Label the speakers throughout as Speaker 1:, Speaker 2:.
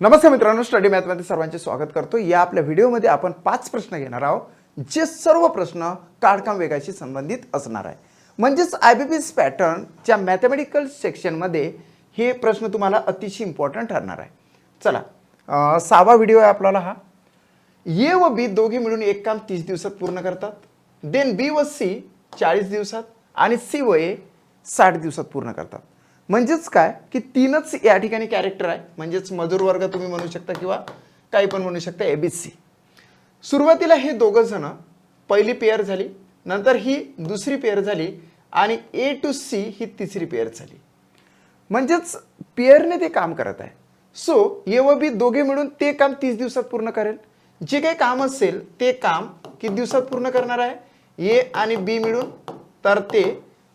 Speaker 1: नमस्कार मित्रांनो स्टडी मॅथमध्ये सर्वांचे स्वागत करतो. या आपल्या व्हिडिओमध्ये आपण पाच प्रश्न घेणार आहोत जे सर्व प्रश्न काढकाम वेगाशी संबंधित असणार आहे. म्हणजेच आय बी पी पॅटर्नच्या मॅथमॅटिकल सेक्शनमध्ये हे प्रश्न तुम्हाला अतिशय इम्पॉर्टंट ठरणार आहे. चला सहावा व्हिडिओ आहे आपल्याला हा. ए व बी दोघे मिळून एक काम तीस दिवसात पूर्ण करतात देन बी व सी चाळीस दिवसात आणि सी व ए साठ दिवसात पूर्ण करतात. म्हणजेच काय? की तीनच या ठिकाणी कॅरेक्टर आहे. म्हणजेच मजूर वर्ग तुम्ही म्हणू शकता किंवा काही पण म्हणू शकता ए बी सी सुरुवातीला हे दोघं जण पहिली पेअर झाली नंतर ही दुसरी पेअर झाली आणि ए टू सी ही तिसरी पेअर झाली. म्हणजेच पेअरने ते काम करत आहे. सो ए व बी दोघे मिळून ते काम तीस दिवसात पूर्ण करेल. जे काही काम असेल ते काम किती दिवसात पूर्ण करणार आहे? ए आणि बी मिळून तर ते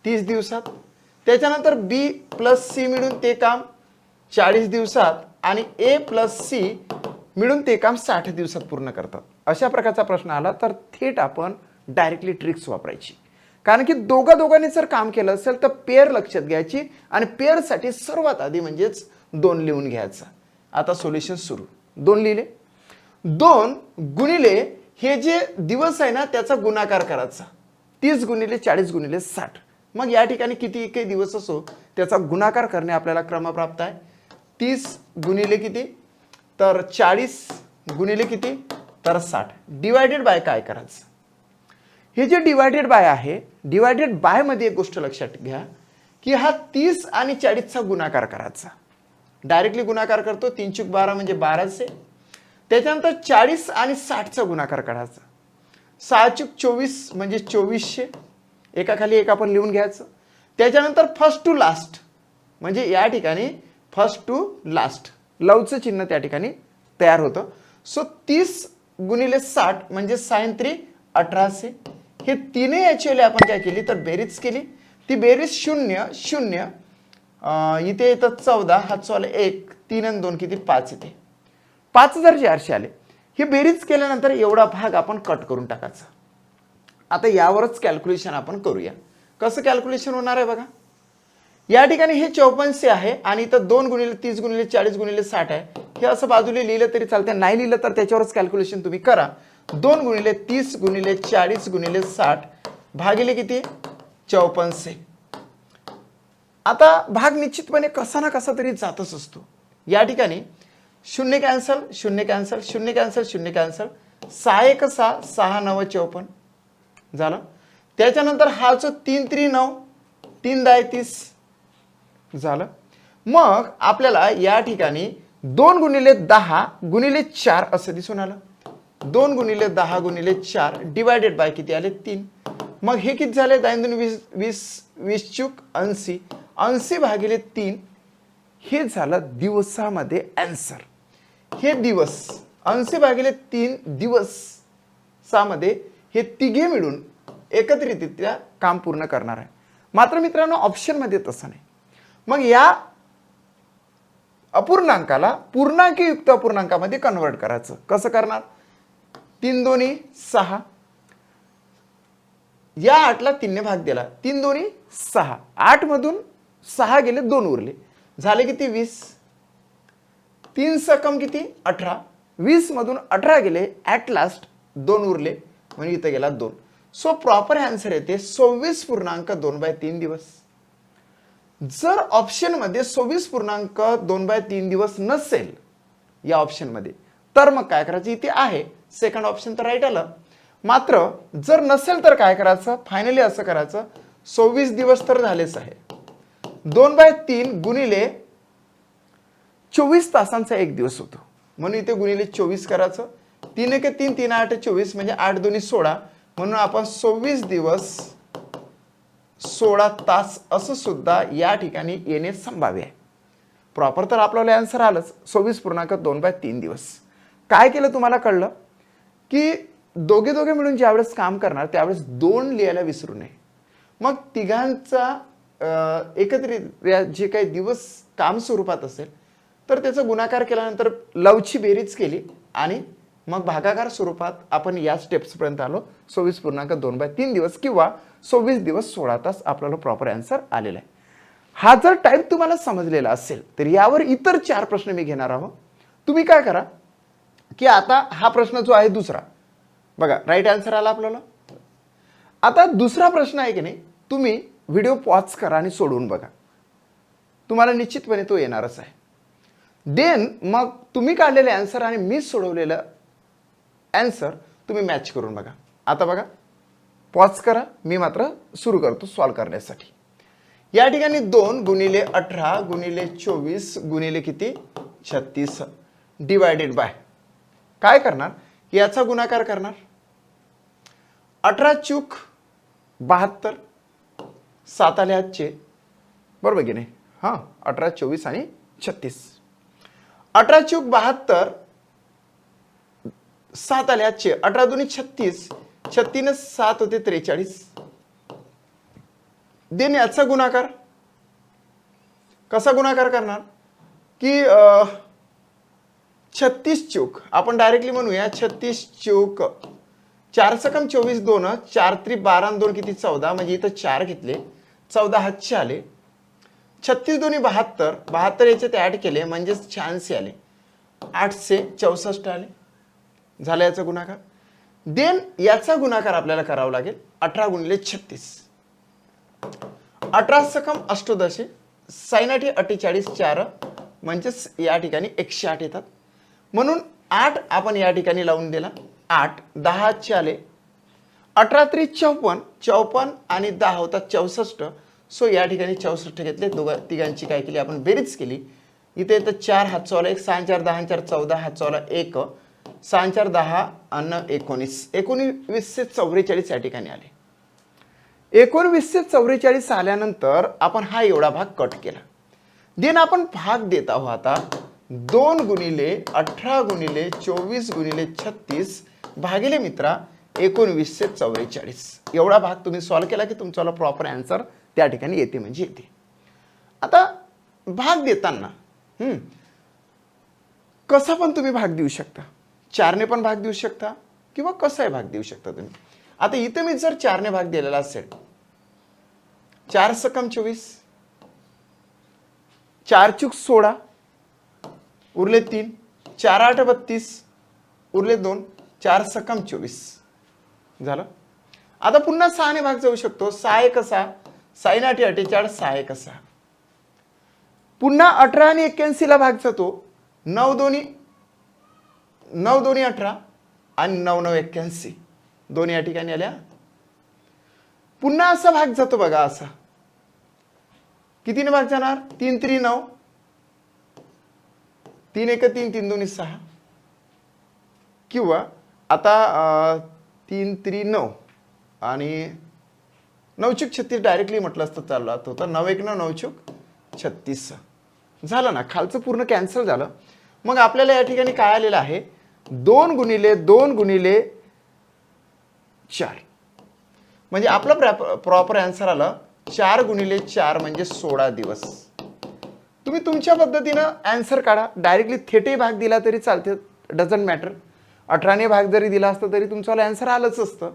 Speaker 1: तीस दिवसात त्याच्यानंतर बी प्लस सी मिळून ते काम चाळीस दिवसात आणि ए प्लस सी मिळून ते काम साठ दिवसात पूर्ण करतात. अशा प्रकारचा प्रश्न आला तर थेट आपण डायरेक्टली ट्रिक्स वापरायची. कारण की दोघा दोघांनी जर काम केलं असेल तर पेअर लक्षात घ्यायची आणि पेअरसाठी सर्वात आधी म्हणजेच दोन लिहून घ्यायचं. आता सोल्युशन सुरू. दोन लिहिले. दोन गुणिले हे जे दिवस आहे ना त्याचा गुणाकार करायचा. तीस गुणिले चाळीस गुणिले साठ. मग या ठिकाणी किती काही दिवस असो त्याचा गुणाकार करणे आपल्याला क्रमप्राप्त आहे. तीस गुणिले किती? तर चाळीस गुणिले किती? तर साठ. डिवायडेड बाय काय करायचं? हे जे डिवायडेड बाय आहे डिवायडेड बायमध्ये एक गोष्ट लक्षात घ्या की हा तीस आणि चाळीसचा गुणाकार करायचा. डायरेक्टली गुणाकार करतो तीन चूक बारा म्हणजे बाराशे. त्याच्यानंतर चाळीस आणि साठचा गुणाकार करायचा. सहा चूक चोवीस म्हणजे चोवीसशे. एकाखाली एक आपण लिहून घ्यायचं. त्याच्यानंतर फर्स्ट टू लास्ट म्हणजे या ठिकाणी फर्स्ट टू लास्ट लवचं चिन्ह त्या ठिकाणी तयार होतं. सो तीस गुणिले साठ म्हणजे सायन थ्री अठराशे. हे तीनही ॲक्च्युअली आपण काय केली तर बेरीज केली. ती बेरीज शून्य शून्य. इथे येतं चौदा हा चौला एक तीन आणि दोन किती? पाच येते. पाच हजार चारशे आले ही बेरीज केल्यानंतर एवढा भाग आपण कट करून टाकायचा. आता यावरच कॅल्क्युलेशन आपण करूया. कसं कॅल्क्युलेशन होणार आहे बघा? या ठिकाणी हे चौपन्नशे आहे आणि इथं दोन गुणिले तीस गुणिले चाळीस गुणिले साठ आहे. हे असं बाजूला लिहिलं तरी चालते नाही लिहिलं तर त्याच्यावरच कॅल्क्युलेशन तुम्ही करा. दोन गुणिले तीस गुणिले चाळीस गुणिले साठ भागिले किती? चौपन्नशे आता भाग निश्चितपणे कसा ना कसा तरी जातच असतो. या ठिकाणी शून्य कॅन्सल शून्य कॅन्सल शून्य कॅन्सल शून्य कॅन्सल सहा एक सहा सहा नव चौपन्न. झालं. त्याच्यानंतर हा तीन त्री नऊ तीन दहा तीस झालं. मग आपल्याला या ठिकाणी दोन गुणिले दहा गुणिले चार असं दिसून आलं. दोन गुणिले दहा गुणिले चार डिवायडेड बाय किती आले? तीन. मग हे किती झाले? दहा दोन वीस वीस वीस चूक ऐंशी. ऐंशी भागिले तीन हे झालं दिवसामध्ये अँसर हे दिवस ऐंशी भागिले तीन दिवसामध्ये हे तिघे मिळून एकत्रितरित्या काम पूर्ण करणार आहे. मात्र मित्रांनो ऑप्शनमध्ये तसं नाही. मग या अपूर्णांकाला पूर्णांकयुक्त अपूर्णांकामध्ये कन्वर्ट करायचं. कसं करणार? तीन दोन्ही सहा. या आठला तीनने भाग दिला. तीन दोन्ही सहा. आठमधून सहा गेले दोन उरले. झाले किती? वीस. तीन सकम किती? अठरा. वीसमधून अठरा गेले ॲट लास्ट दोन उरले. म्हणजे इथं गेला दोन. सो प्रॉपर आन्सर येते सव्वीस पूर्णांक दोन बाय तीन दिवस. जर ऑप्शनमध्ये सव्वीस पूर्णांक दोन बाय तीन दिवस नसेल या ऑप्शनमध्ये तर मग काय करायचं? इथे आहे. सेकंड ऑप्शन तर राईट आलं. मात्र जर नसेल तर काय करायचं? फायनली असं करायचं. सव्वीस दिवस तर झालेच आहे. दोन बाय तीन गुणिले चोवीस तासांचा एक दिवस होतो. म्हणून इथे गुणिले चोवीस करायचं. तीन एक तीन तीन आठ चोवीस म्हणजे आठ दोन्ही सोळा. म्हणून आपण सव्वीस दिवस सोळा तास असं सुद्धा या ठिकाणी येणे संभाव्य आहे. प्रॉपर तर आपल्याला आन्सर आलंच. सव्वीस पूर्णांक दोन बाय तीन दिवस. काय केलं तुम्हाला कळलं? की दोघे दोघे मिळून ज्यावेळेस काम करणार त्यावेळेस दोन लिहायला विसरू नये. मग तिघांचा एकत्रित जे काही दिवस काम स्वरूपात असेल तर त्याचा गुणाकार केल्यानंतर लवची बेरीज केली आणि मग भागाकार स्वरूपात आपण या स्टेप्सपर्यंत आलो. सव्वीस पूर्णांक दोन बाय तीन दिवस किंवा सव्वीस दिवस सोळा तास आपल्याला प्रॉपर आन्सर आलेला आहे. हा जर टाईप तुम्हाला समजलेला असेल तर यावर इतर चार प्रश्न मी घेणार आहोत तुम्ही काय करा की आता हा प्रश्न जो आहे दुसरा. बघा राईट आन्सर आला आपल्याला. आता दुसरा प्रश्न आहे की नाही तुम्ही व्हिडिओ पॉज करा आणि सोडवून बघा. तुम्हाला निश्चितपणे तो येणारच आहे. देन मग तुम्ही काढलेले आन्सर आणि मी सोडवलेलं आन्सर तुम्ही मॅच करून बघा. आता बघा. पॉज करा. मी मात्र सुरू करतो सॉल्व करण्यासाठी. या ठिकाणी दोन गुणिले अठरा गुणिले चोवीस गुणिले किती? छत्तीस. डिवायडेड बाय काय करणार? याचा गुणाकार करणार. अठरा चूक बहात्तर. सात आले आजचे. बरोबर की नाही? हां अठरा चोवीस आणि छत्तीस. अठरा चूक बहात्तर सात आले आजचे. अठरा दोन्ही छत्तीस. छत्तीने सात होते त्रेचाळीस. देन याचा गुणाकार. कसा गुणाकार करणार? की छत्तीस चौक. आपण डायरेक्टली म्हणूया छत्तीस चौक. चार सकम चोवीस दोन चार त्रि बारा दोन किती? चौदा. म्हणजे इथं चार घेतले. चौदा हातचे आले. छत्तीस दोन्ही बहात्तर. बहात्तर याच्यात ॲड केले. म्हणजेच शहाऐंशी आले. आठशे चौसष्ट आले. झाला याचा गुणाकार? देन याचा गुणाकार आपल्याला करावा लागेल अठरा गुणिले छत्तीस. अठरा सकम अष्टोदशी सायनाठी अठ्ठेचाळीस चार म्हणजेच या ठिकाणी एकशे आठ येतात. म्हणून आठ आपण या ठिकाणी लावून दिला. आठ दहाचे आले अठरा त्रीस चौपन्न चौपन्न आणि दहा होतात चौसष्ट. सो या ठिकाणी चौसष्ट घेतले. दोघा तिघांची काय केली? आपण बेरीज केली. इथे येतं चार हात चौला एक सहा चार दहा चार चौदा हात चौला एक. सहा चार दहा अन्न एकोणीस. एकोणवीसशे चौवेचाळीस या ठिकाणी आले. एकोणवीसशे चौवेचाळीस आल्यानंतर आपण हा एवढा भाग कट केला. देन आपण भाग देत आहोत आता दोन गुणिले अठरा गुणिले चोवीस गुणिले छत्तीस भागिले मित्रा एकोणवीसशे चौवेचाळीस. एवढा भाग तुम्ही सॉल्व केला की तुमचा प्रॉपर आन्सर त्या ठिकाणी येते म्हणजे येते. आता भाग देताना हम्म, कसा पण तुम्ही भाग देऊ शकता. चारने पण भाग देऊ शकता? किंवा कसाही भाग देऊ शकता तुम्ही? आता इथं मी जर चारने भाग दिलेला असेल चार सकम चोवीस चार चूक सोळा उरले तीन चार आठ बत्तीस उरले दोन चार सकम चोवीस. झालं? आता पुन्हा सहाने भाग जाऊ शकतो. सहा एक सहा साईन आठी अठ्ठेचाळ सहा एक सहा पुन्हा अठरा आणि एक्क्याऐंशीला भाग जातो. नऊ दोन्ही नऊ दोन्ही अठरा आणि नऊ नऊ एक्क्याऐंशी. दोन या ठिकाणी आल्या. पुन्हा असा भाग जातो बघा असा. कितीने भाग जाणार? तीन त्री नऊ. तीन एक तीन तीन दोन्ही सहा. किंवा आता तीन त्री नऊ. आणि नऊचूक छत्तीस डायरेक्टली म्हटलं असतं चाललं होतं. नऊ एक नऊ नऊचूक छत्तीस. झालं ना खालचं पूर्ण कॅन्सल झालं. मग आपल्याला या ठिकाणी काय आलेलं आहे? दोन गुणिले दोन गुणिले चार. म्हणजे आपलं प्रॉपर आन्सर आलं चार गुणिले चार म्हणजे सोळा दिवस. तुम्ही तुमच्या पद्धतीनं आन्सर काढा. डायरेक्टली थेटे भाग दिला तरी चालते डझंट मॅटर अठराने भाग जरी दिला असता तरी तुमच्याला आन्सर आलंच असतं.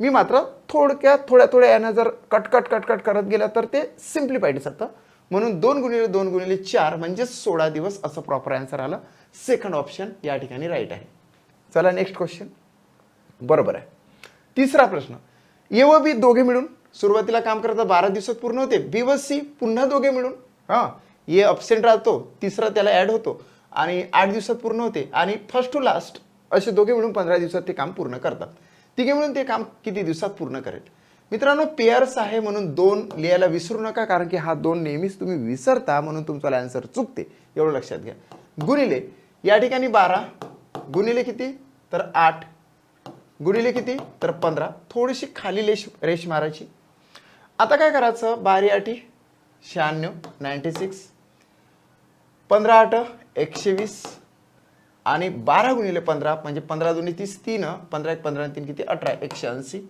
Speaker 1: मी मात्र थोडक्यात थोड्या थोड्या यानं जर कट कट करत गेलं तर ते सिम्प्लिफाईड जातं म्हणून दोन गुणिले दोन गुणिले चार म्हणजे सोळा दिवस असं प्रॉपर आन्सर आलं. सेकंड ऑप्शन या ठिकाणी राईट आहे. चला नेक्स्ट क्वेश्चन बरोबर आहे. तिसरा प्रश्न. ए व बी दोघे मिळून सुरुवातीला काम करता बारा दिवसात पूर्ण होते. बी व सी पुन्हा दोघे मिळून. हां ए अब्सेंट राहतो तिसरा त्याला ॲड होतो आणि आठ दिवसात पूर्ण होते. आणि फर्स्ट टू लास्ट असे दोघे मिळून पंधरा दिवसात ते काम पूर्ण करतात. तिघे मिळून ते काम किती दिवसात पूर्ण करेल? मित्रांनो पेअर्स आहे म्हणून दोन लिहायला विसरू नका कारण की हा दोन नेहमीच तुम्ही विसरता म्हणून तुमचा आन्सर चुकते. एवढं लक्षात घ्या. गुणिले या ठिकाणी बारा गुणिले किती? तर आठ. गुणिले किती? तर पंधरा. थोडीशी खाली लेश रेश मारायची. आता काय करायचं? बारी आठी शहाण्णव नाईन्टी सिक्स पंधरा आठ एकशे वीस आणि बारा गुणिले पंधरा म्हणजे पंधरा दोन्ही तीस तीन पंधरा एक पंधरा आणि तीन किती? अठरा एकशे ऐंशी.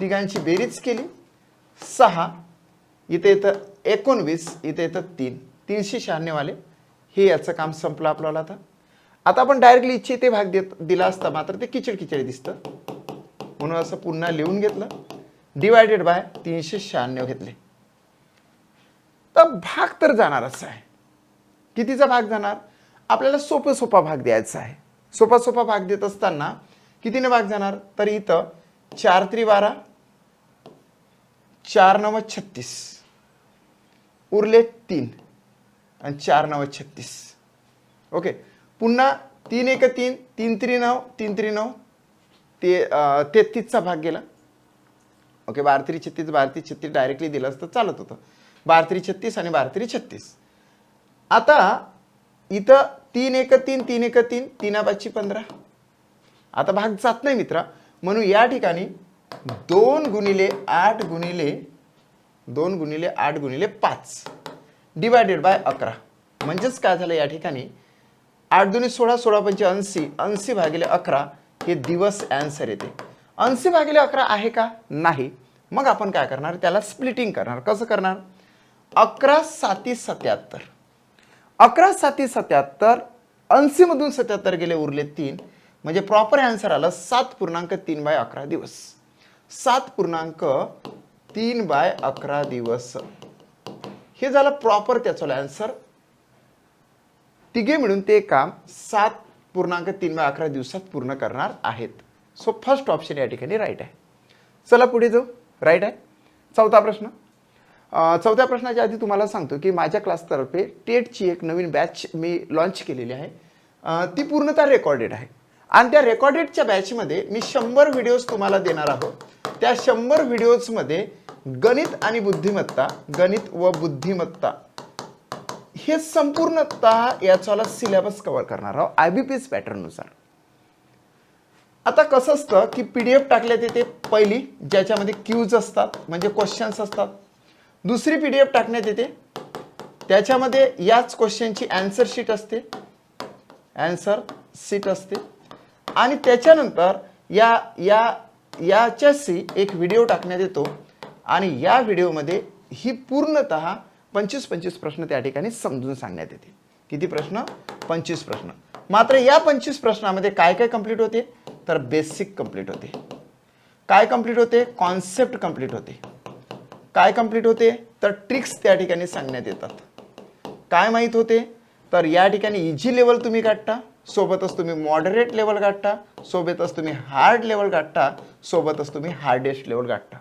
Speaker 1: तिघांची बेरीज केली. सहा इथे येतं एकोणवीस इथे येतं तीन. तीनशे शहाण्णववाले. हे याचं काम संपलं आपल्याला आता. आता आपण डायरेक्टली इच्छे ते भाग देत दिला असता मात्र ते किचड किचड दिसतं. म्हणून असं पुन्हा लिहून घेतलं. डिवायडेड बाय तीनशे शहाण्णव घेतले. तर भाग तर जाणारच आहे. कितीचा भाग जाणार? आपल्याला सोपा सोपा भाग द्यायचा आहे. सोपा सोपा भाग देत असताना कितीने भाग जाणार? तर इथं चार त्रि बारा चार नव छत्तीस. उरले तीन. आणि चार नव छत्तीस. ओके पुन्हा तीन एक तीन तीन त्रि नऊ तीन त्रि नऊ. ते तेहतीसचा भाग गेला. ओके बारत्री छत्तीस बारती छत्तीस डायरेक्टली दिलं असतं चालत होतं. बारत्री छत्तीस आणि बारत्री छत्तीस. आता इथं तीन एक तीन तीन एक तीन तीन पाचशे पंधरा. आता भाग जात नाही मित्रा. म्हणून या ठिकाणी दोन गुणिले आठ गुणिले दोन गुणिले आठ गुणिले पाच. डिवायडेड बाय अकरा. म्हणजेच काय झालं या ठिकाणी? आठ दुनी सोळा सोळा पंचे ऐंशी ऐंशी भागिले अकरा हे दिवस ॲन्सर येते. ऐंशी भागिले अकरा आहे का? नाही. मग आपण काय करणार? त्याला स्प्लिटिंग करणार. कसं करणार? अकरा साती सत्याहत्तर. अकरा साती सत्याहत्तर ऐंशीमधून सत्याहत्तर गेले उरले तीन. म्हणजे प्रॉपर ॲन्सर आलं सात पूर्णांक तीन बाय अकरा दिवस. सात पूर्णांक तीन बाय अकरा दिवस. हे झालं प्रॉपर त्याचं आन्सर तिघे मिळून ते काम सात पूर्णांक तीन बाय अकरा दिवसात पूर्ण करणार आहेत. सो फर्स्ट ऑप्शन या ठिकाणी राईट आहे. चला पुढे जाऊ. राईट आहे? चौथा प्रश्न. चौथ्या प्रश्नाच्या आधी तुम्हाला सांगतो की माझ्या क्लासतर्फे टेटची एक नवीन बॅच मी लॉन्च केलेली आहे. ती पूर्णतः रेकॉर्डेड आहे. आणि त्या रेकॉर्डेडच्या बॅचमध्ये मी शंभर व्हिडिओज तुम्हाला देणार आहोत. त्या शंभर व्हिडिओजमध्ये गणित आणि बुद्धिमत्ता गणित व बुद्धिमत्ता हे संपूर्णतः याचाला सिलेबस कव्हर करणार आहोत. आय बी पी एस पॅटर्ननुसार आता कसं असतं की पी डी एफ टाकल्यात येते पहिली ज्याच्यामध्ये क्यूज असतात म्हणजे क्वेश्चन्स असतात. दुसरी पी डी एफ टाकण्यात येते. त्याच्यामध्ये याच क्वेश्चनची अँसर शीट असते. अँसर शीट असते. आणि त्याच्यानंतर या या याच्याशी एक व्हिडिओ टाकण्यात येतो. आणि या व्हिडिओमध्ये ही पूर्णत पंचवीस पंचवीस प्रश्न त्या ठिकाणी समजून सांगण्यात येते. किती प्रश्न? पंचवीस प्रश्न. मात्र या पंचवीस प्रश्नामध्ये काय काय कंप्लीट होते? तर बेसिक कंप्लीट होते. काय कंप्लीट होते? कॉन्सेप्ट कंप्लीट होते. काय कंप्लीट होते? तर ट्रिक्स त्या ठिकाणी सांगण्यात येतात. काय माहीत होते? तर या ठिकाणी इझी लेवल तुम्ही काढता. सोबतच तुम्ही मॉडरेट लेवल गाठता सोबतच तुम्ही हार्ड लेवल गाठता सोबतच तुम्ही हार्डेस्ट लेवल गाठता.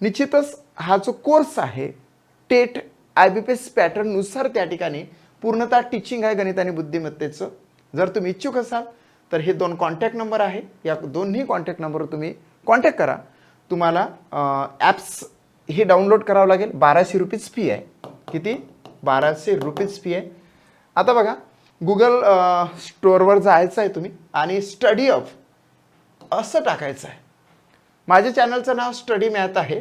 Speaker 1: निश्चितच हा जो कोर्स आहे TET I B P S पॅटर्ननुसार त्या ठिकाणी पूर्णतः टीचिंग आहे गणित आणि बुद्धिमत्तेचं. जर तुम्ही इच्छुक असाल तर हे दोन कॉन्टॅक्ट नंबर आहे. या दोन्ही कॉन्टॅक्ट नंबरवर तुम्ही कॉन्टॅक्ट करा. तुम्हाला ॲप्स हे डाउनलोड करावं लागेल. बाराशे रुपीज फी आहे. किती? बाराशे रुपीज फी आहे. आता बघा गुगल स्टोअरवर जायचं आहे तुम्ही आणि स्टडी ऑफ असं टाकायचं आहे माझ्या चॅनलचं नाव स्टडी मॅथ आहे.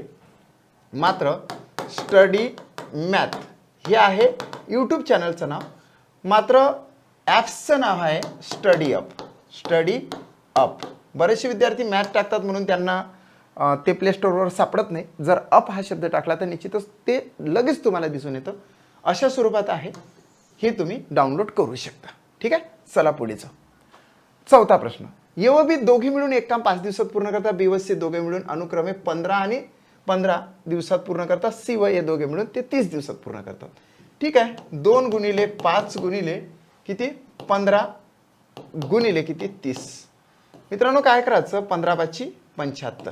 Speaker 1: मात्र स्टडी मॅथ हे आहे यूट्यूब चॅनलचं नाव. मात्र ॲप्सचं नाव आहे स्टडी अप स्टडी अप बरेचसे विद्यार्थी मॅथ टाकतात म्हणून त्यांना ते प्ले स्टोअरवर सापडत नाही. जर अप हा शब्द टाकला तर निश्चितच ते लगेच तुम्हाला दिसून येतं. अशा स्वरूपात आहे. हे तुम्ही डाउनलोड करू शकता. ठीक आहे? चला पुढे जाऊ चौथा प्रश्न. ये बी दोघे मिळून एक काम पाच दिवसात पूर्ण करता बी व सी दोघे मिळून अनुक्रमे पंधरा आणि पंधरा दिवसात पूर्ण करतात सी व ए दोघे मिळून ते तीस दिवसात पूर्ण करतात. ठीक आहे? दोन गुणिले पाच गुणिले किती? पंधरा गुणिले किती? तीस. मित्रांनो काय करायचं? पंधरा पाचशे पंच्याहत्तर.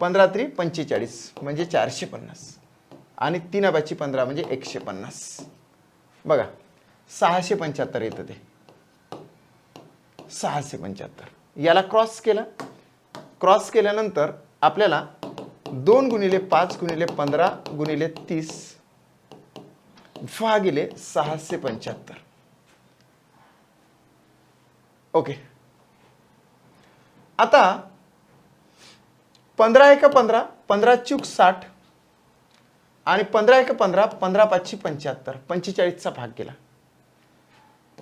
Speaker 1: पंधरा त्री पंचेचाळीस म्हणजे चारशे पन्नास. आणि तीन बाची पंधरा म्हणजे एकशे पन्नास. बघा सहाशे पंच्याहत्तर येतं ते. सहाशे पंच्याहत्तर. याला क्रॉस केलं. क्रॉस केल्यानंतर आपल्याला दोन गुणिले पाच गुणिले पंधरा गुणिले तीस भागिले सहाशे पंच्याहत्तर. ओके आता पंधरा एक पंधरा पंधरा चूक साठ आणि पंधरा एक पंधरा पंधरा पाचशे पंच्याहत्तर पंचेचाळीसचा भाग गेला.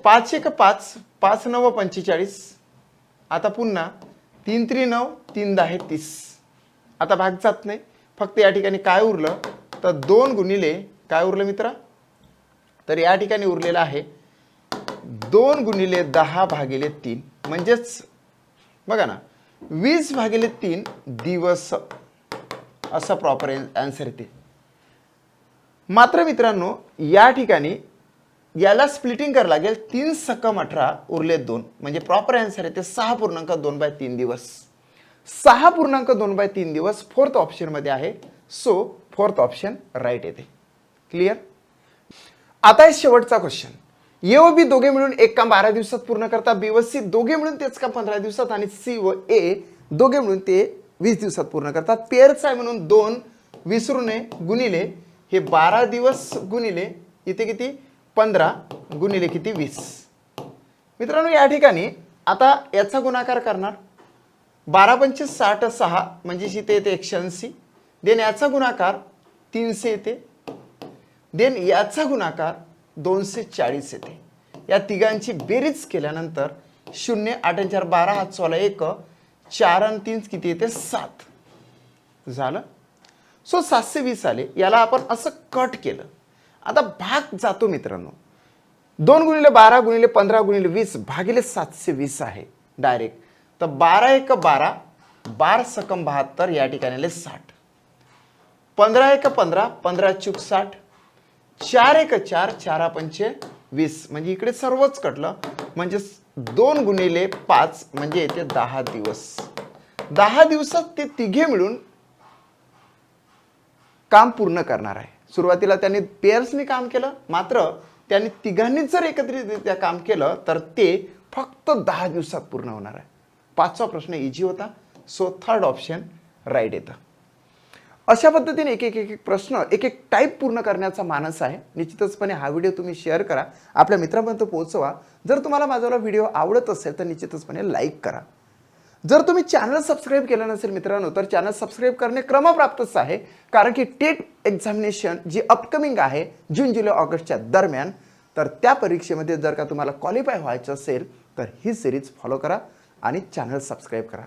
Speaker 1: पाच एक पाच पाच नव पंचेचाळीस. आता पुन्हा तीन त्री नऊ तीन दहा तीस. आता भाग जात नाही. फक्त या ठिकाणी काय उरलं? तर दोन गुणिले काय उरलं मित्रा? तर या ठिकाणी उरलेलं आहे दोन गुणिले दहा भागिले तीन. म्हणजेच बघा ना वीस भागिले तीन दिवस. असा प्रॉपर आन्सर येते. मात्र मित्रांनो या ठिकाणी याला स्प्लिटिंग करावं लागेल तीन सक्कम अठरा उरले दोन. म्हणजे प्रॉपर आन्सर आहे ते सहा पूर्णांक दोन बाय तीन दिवस. सहा पूर्णांक दोन बाय तीन दिवस फोर्थ ऑप्शनमध्ये आहे. सो फोर्थ ऑप्शन राईट येते. क्लिअर आता आहे शेवटचा क्वेश्चन ए व बी दोघे मिळून एक काम बारा दिवसात पूर्ण करतात बी व सी दोघे मिळून तेच काम पंधरा दिवसात आणि सी व ए दोघे मिळून ते वीस दिवसात पूर्ण करतात. पेअरचा म्हणून दोन विसरू नये गुणिले हे बारा दिवस गुणिले इथे किती? पंधरा गुणिले किती? वीस. मित्रांनो या ठिकाणी आता याचा गुणाकार करणार. बारा पंचे साठ सहा म्हणजे इथे येते एकशे ऐंशी. देन याचा गुणाकार तीनशे येते. देन याचा गुणाकार दोनशे चाळीस येते. या तिघांची बेरीज केल्यानंतर शून्य आठ चार बारा हात सोळा एक चार आणि तीन किती येते? सात. झालं? सो सातशे वीस आले याला आपण असं कट केलं. आता भाग जातो मित्रांनो. दोन गुणिले बारा गुणिले पंधरा गुणिले वीस भागिले सातशे वीस आहे डायरेक्ट तर बारा एक बारा बार सकम बहात्तर या ठिकाणी आले साठ. पंधरा एक पंधरा पंधरा चूक साठ. चार एक चार चारा पंचे वीस. म्हणजे इकडे सर्वच कटलं. म्हणजे दोन गुणिले पाच म्हणजे येते दहा दिवस. दहा दिवसात ते तिघे मिळून काम पूर्ण करणार आहे. सुरुवातीला त्यांनी पेअर्सनी काम केलं मात्र त्यांनी तिघांनीच जर एकत्रितरित्या काम केलं तर ते फक्त दहा दिवसात पूर्ण होणार आहे. पाचवा प्रश्न इझी होता. सो थर्ड ऑप्शन राईट येतं. अशा पद्धतीने एक एक एक एक प्रश्न एक एक टाईप पूर्ण करण्याचा मानस आहे. निश्चितचपणे हा व्हिडिओ तुम्ही शेअर करा. आपल्या मित्रांपर्यंत पोहोचवा. जर तुम्हाला माझा व्हिडिओ आवडत असेल तर निश्चितचपणे लाईक करा. जर तुम्ही चॅनल सबस्क्राईब केलं नसेल मित्रांनो तर चॅनल सबस्क्राईब करणे क्रमप्राप्तच आहे. कारण की टेट एक्झामिनेशन जी अपकमिंग आहे जून जुलै ऑगस्टच्या दरम्यान तर त्या परीक्षेमध्ये जर का तुम्हाला क्वालिफाय व्हायचं असेल तर ही सिरीज फॉलो करा आणि चॅनल सबस्क्राईब करा.